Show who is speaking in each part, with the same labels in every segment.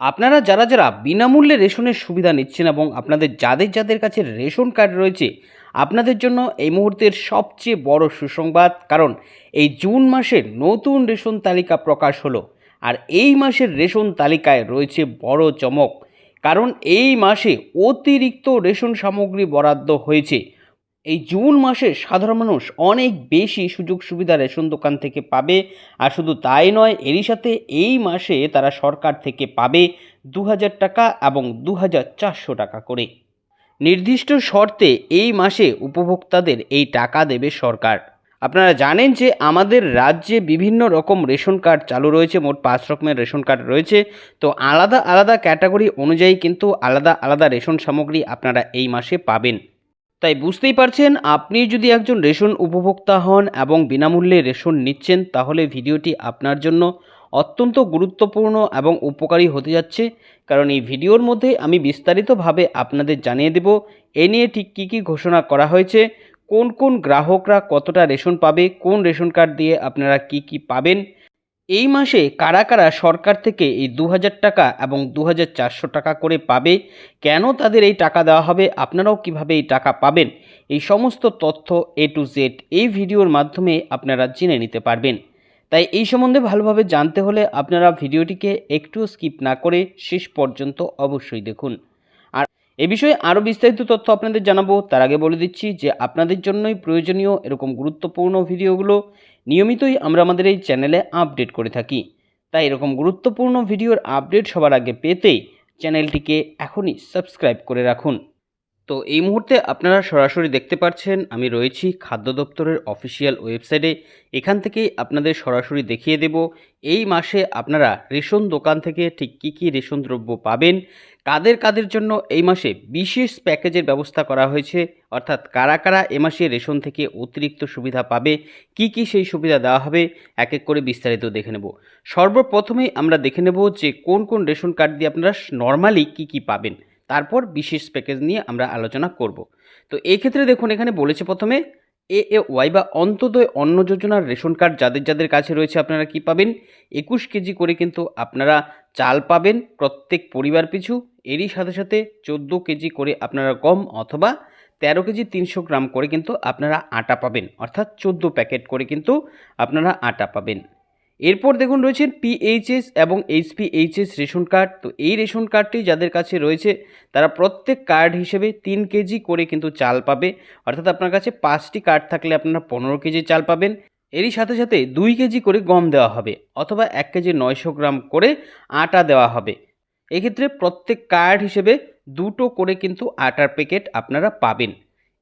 Speaker 1: আপনারা যারা যারা বিনামূল্যে রেশনের সুবিধা নিচ্ছেন এবং আপনাদের যাদের যাদের কাছে রেশন কার্ড রয়েছে, আপনাদের জন্য এই মুহূর্তের সবচেয়ে বড় সুসংবাদ। কারণ এই জুন মাসের নতুন রেশন তালিকা প্রকাশ হলো আর এই মাসের রেশন তালিকায় রয়েছে বড় চমক। কারণ এই মাসে অতিরিক্ত রেশন সামগ্রী বরাদ্দ হয়েছে। এই জুন মাসে সাধারণ মানুষ অনেক বেশি সুযোগ সুবিধা রেশন দোকান থেকে পাবে। আর শুধু তাই নয়, এরই সাথে এই মাসে তারা সরকার থেকে পাবে দু হাজার টাকা এবং দু হাজার চারশো টাকা করে। নির্দিষ্ট শর্তে এই মাসে উপভোক্তাদের এই টাকা দেবে সরকার। আপনারা জানেন যে আমাদের রাজ্যে বিভিন্ন রকম রেশন কার্ড চালু রয়েছে, মোট পাঁচ রকমের রেশন কার্ড রয়েছে। তো আলাদা আলাদা ক্যাটাগরি অনুযায়ী কিন্তু আলাদা আলাদা রেশন সামগ্রী আপনারা এই মাসে পাবেন। তাই বুঝতেই পারছেন, আপনি যদি একজন রেশন উপভোক্তা হন এবং বিনামূল্যে রেশন নিচ্ছেন, তাহলে ভিডিওটি আপনার জন্য অত্যন্ত গুরুত্বপূর্ণ এবং উপকারী হতে যাচ্ছে। কারণ এই ভিডিওর মধ্যে আমি বিস্তারিতভাবে আপনাদের জানিয়ে দেব, এ নিয়ে ঠিক কী কী ঘোষণা করা হয়েছে, কোন কোন গ্রাহকরা কতটা রেশন পাবে, কোন রেশন কার্ড দিয়ে আপনারা কি কি পাবেন এই মাসে কারা কারা সরকার থেকে এই দু হাজার টাকা এবং দু হাজার চারশো টাকা করে পাবে, কেন তাদের এই টাকা দেওয়া হবে, আপনারাও কীভাবে এই টাকা পাবেন, এই সমস্ত তথ্য এ টু জেড এই ভিডিওর মাধ্যমে আপনারা জেনে নিতে পারবেন। তাই এই সম্বন্ধে ভালোভাবে জানতে হলে আপনারা ভিডিওটিকে একটু স্কিপ না করে শেষ পর্যন্ত অবশ্যই দেখুন। আর এ বিষয়ে আরও বিস্তারিত তথ্য আপনাদের জানাব, তার আগে বলে দিচ্ছি যে আপনাদের জন্যই প্রয়োজনীয় এরকম গুরুত্বপূর্ণ ভিডিওগুলো নিয়মিতই আমরা আমাদের এই চ্যানেলে আপডেট করে থাকি। তাই এরকম গুরুত্বপূর্ণ ভিডিওর আপডেট সবার আগে পেতে চ্যানেলটিকে এখনই সাবস্ক্রাইব করে রাখুন। তো এই মুহূর্তে আপনারা সরাসরি দেখতে পাচ্ছেন, আমি রয়েছি খাদ্য দপ্তরের অফিসিয়াল ওয়েবসাইটে এখান থেকেই আপনাদের সরাসরি দেখিয়ে দেব, এই মাসে আপনারা রেশন দোকান থেকে ঠিক কী কী রেশন দ্রব্য পাবেন কাদের কাদের জন্য এই মাসে বিশেষ প্যাকেজের ব্যবস্থা করা হয়েছে? অর্থাৎ কারা কারা এ মাসে রেশন থেকে অতিরিক্ত সুবিধা পাবে? কি কি সেই সুবিধা দেওয়া হবে? এক এক করে বিস্তারিত দেখে নেব। সর্বপ্রথমেই আমরা দেখে নেব যে কোন কোন রেশন কার্ড দিয়ে আপনারা নর্মালি কি কি পাবেন। তারপর বিশেষ প্যাকেজ নিয়ে আমরা আলোচনা করব। তো এই ক্ষেত্রে দেখুন, এখানে বলেছে প্রথমে এ এ ওয়াই বা অন্তদয় অন্ন যোজনার রেশন কার্ড যাদের যাদের কাছে রয়েছে আপনারা কি পাবেন? একুশ কেজি করে কিন্তু আপনারা চাল পাবেন প্রত্যেক পরিবার পিছু। এরই সাথে সাথে চোদ্দ কেজি করে আপনারা গম অথবা তেরো কেজি তিনশো গ্রাম করে কিন্তু আপনারা আটা পাবেন। অর্থাৎ চোদ্দ প্যাকেট করে কিন্তু আপনারা আটা পাবেন। এরপর দেখুন রয়েছেন পিএইচএস এবং এইচপিএইচএস রেশন কার্ড। তো এই রেশন কার্ডটি যাদের কাছে রয়েছে, তারা প্রত্যেক কার্ড হিসেবে তিন কেজি করে কিন্তু চাল পাবে। অর্থাৎ আপনার কাছে পাঁচটি কার্ড থাকলে আপনারা পনেরো কেজি চাল পাবেন। এরই সাথে সাথে দুই কেজি করে গম দেওয়া হবে অথবা এক কেজি নয়শো গ্রাম করে আটা দেওয়া হবে। এক্ষেত্রে প্রত্যেক কার্ড হিসেবে দুটো করে কিন্তু আটার প্যাকেট আপনারা পাবেন।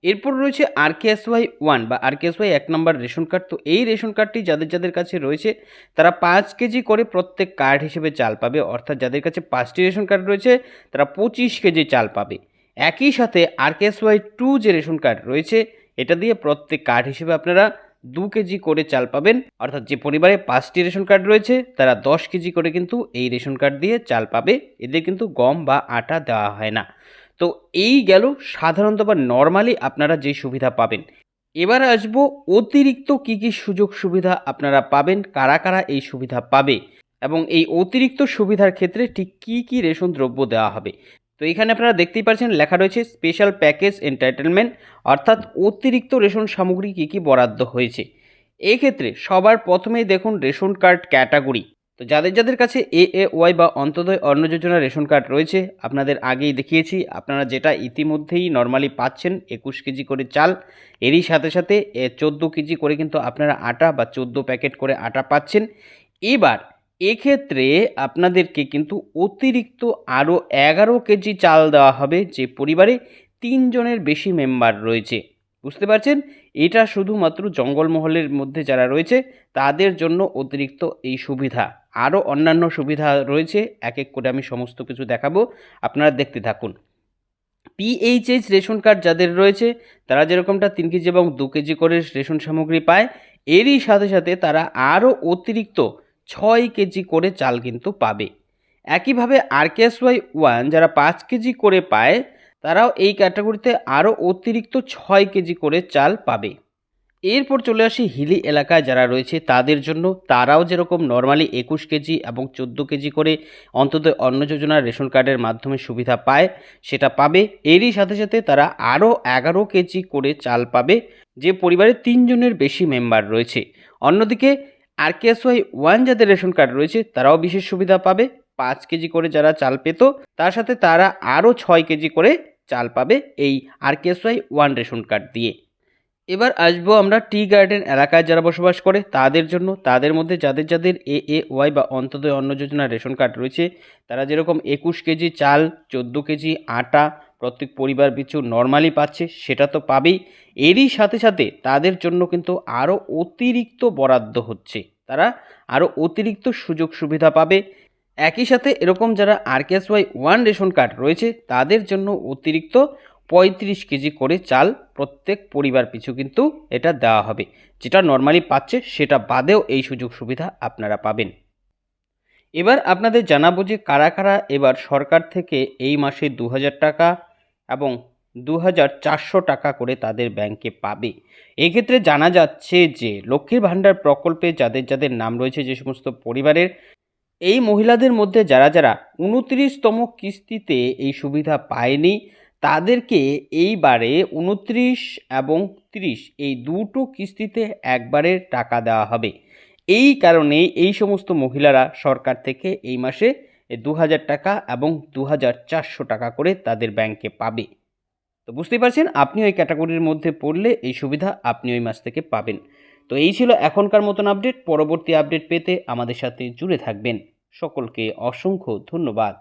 Speaker 1: এরপর রয়েছে আর আরকেএসওয়াই ওয়ান বা আর আরকেএসওয়াই এক নম্বর রেশন কার্ড তো এই রেশন কার্ডটি যাদের যাদের কাছে রয়েছে, তারা পাঁচ কেজি করে প্রত্যেক কার্ড হিসেবে চাল পাবে। অর্থাৎ যাদের কাছে পাঁচটি রেশন কার্ড রয়েছে, তারা পঁচিশ কেজি চাল পাবে। একই সাথে আর আরকেএসওয়াই টু যে রেশন কার্ড রয়েছে, এটা দিয়ে প্রত্যেক কার্ড হিসেবে আপনারা দু কেজি করে চাল পাবেন। অর্থাৎ যে পরিবারে পাঁচটি রেশন কার্ড রয়েছে, তারা দশ কেজি করে কিন্তু এই রেশন কার্ড দিয়ে চাল পাবে। এদের কিন্তু গম বা আটা দেওয়া হয় না। তো এই গেল সাধারণত বা নর্মালি আপনারা যে সুবিধা পাবেন। এবার আসব অতিরিক্ত কী কী সুযোগ সুবিধা আপনারা পাবেন, কারা কারা এই সুবিধা পাবে এবং এই অতিরিক্ত সুবিধার ক্ষেত্রে ঠিক কী কী রেশন দ্রব্য দেওয়া হবে। তো এখানে আপনারা দেখতেই পাচ্ছেন লেখা রয়েছে স্পেশাল প্যাকেজ এন্টারটেনমেন্ট অর্থাৎ অতিরিক্ত রেশন সামগ্রী কী কী বরাদ্দ হয়েছে। এক্ষেত্রে সবার প্রথমেই দেখুন রেশন কার্ড ক্যাটাগরি তো যাদের যাদের কাছে এ এ ওয়াই বা অন্তদয় অন্ন যোজনা রেশন কার্ড রয়েছে, আপনাদের আগেই দেখিয়েছি, আপনারা যেটা ইতিমধ্যেই নর্মালি পাচ্ছেন, একুশ কেজি করে চাল, এরই সাথে সাথে চোদ্দ কেজি করে কিন্তু আপনারা আটা বা চোদ্দ প্যাকেট করে আটা পাচ্ছেন। এবার, এক্ষেত্রে আপনাদেরকে কিন্তু অতিরিক্ত আরও এগারো কেজি চাল দেওয়া হবে, যে পরিবারে তিনজনের বেশি মেম্বার রয়েছে। বুঝতে পারছেন? এটা শুধুমাত্র জঙ্গলমহলের মধ্যে যারা রয়েছে, তাদের জন্য অতিরিক্ত এই সুবিধা। আরও অন্যান্য সুবিধা রয়েছে এক এক করে আমি সমস্ত কিছু দেখাবো, আপনারা দেখতে থাকুন। পিএইচএইচ রেশন কার্ড যাদের রয়েছে, তারা যেরকমটা তিন কেজি এবং দু কেজি করে রেশন সামগ্রী পায়, এরই সাথে সাথে তারা আরও অতিরিক্ত ছয় কেজি করে চাল কিন্তু পাবে। একইভাবে আরকেএসওয়াই ওয়ান যারা পাঁচ কেজি করে পায়, তারাও এই ক্যাটাগরিতে আরও অতিরিক্ত ছয় কেজি করে চাল পাবে। এরপর চলে আসি হিলি এলাকায় যারা রয়েছে, তাদের জন্য তারাও যেরকম নর্মালি একুশ কেজি এবং চোদ্দ কেজি করে অন্তত অন্ন যোজনার রেশন কার্ডের মাধ্যমে সুবিধা পায়, সেটা পাবে। এরই সাথে সাথে তারা আরও এগারো কেজি করে চাল পাবে, যে পরিবারে তিনজনের বেশি মেম্বার রয়েছে। অন্যদিকে আর ওয়াই ওয়ান যাদের রেশন কার্ড রয়েছে, তারাও বিশেষ সুবিধা পাবে। পাঁচ কেজি করে যারা চাল পেত, তার সাথে তারা আরও ছয় কেজি করে চাল পাবে এই R Y one ration card দিয়ে। এবার আসব আমরা টি গার্ডেন এলাকায় যারা বসবাস করে, তাদের জন্য, তাদের মধ্যে যাদের যাদের এ এ ওয়াই বা অন্তদয় অন্ন যোজনার রেশন কার্ড রয়েছে, তারা যেরকম একুশ কেজি চাল, চোদ্দ কেজি আটা, প্রত্যেক পরিবার পিছু নর্মালি পাচ্ছে, সেটা তো পাবেই। এরই সাথে সাথে তাদের জন্য কিন্তু আরও অতিরিক্ত বরাদ্দ হচ্ছে। তারা আরও অতিরিক্ত সুযোগ সুবিধা পাবে। একই সাথে এরকম যারা আরকেএসওয়াই ওয়ান রেশন কার্ড রয়েছে, তাদের জন্য অতিরিক্ত পঁয়ত্রিশ কেজি করে চাল প্রত্যেক পরিবার পিছু কিন্তু এটা দেওয়া হবে। যেটা নর্মালি পাচ্ছে, সেটা বাদেও এই সুযোগ সুবিধা আপনারা পাবেন। এবার আপনাদের জানাব যে কারা কারা এবার সরকার থেকে এই মাসে দু হাজার টাকা এবং দু হাজার চারশো টাকা করে তাদের ব্যাংকে পাবে। এক্ষেত্রে জানা যাচ্ছে যে লক্ষ্মীর ভাণ্ডার প্রকল্পে যাদের যাদের নাম রয়েছে যে সমস্ত পরিবারের, এই মহিলাদের মধ্যে যারা যারা উনত্রিশতম কিস্তিতে এই সুবিধা পায়নি তাদেরকে এইবারে উনত্রিশ এবং ত্রিশ, এই দুটো কিস্তিতে একবারে টাকা দেওয়া হবে। এই কারণে এই সমস্ত মহিলারা সরকার থেকে এই মাসে দু হাজার টাকা এবং দু হাজার চারশো টাকা করে তাদের ব্যাংকে পাবে। তো বুঝতেই পারছেন আপনি ওই ক্যাটাগরির মধ্যে পড়লে এই সুবিধা আপনি ওই মাস থেকে পাবেন। তো এই ছিল এখনকার মতন আপডেট পরবর্তী আপডেট পেতে আমাদের সাথে জুড়ে থাকবেন। সকলকে অসংখ্য ধন্যবাদ।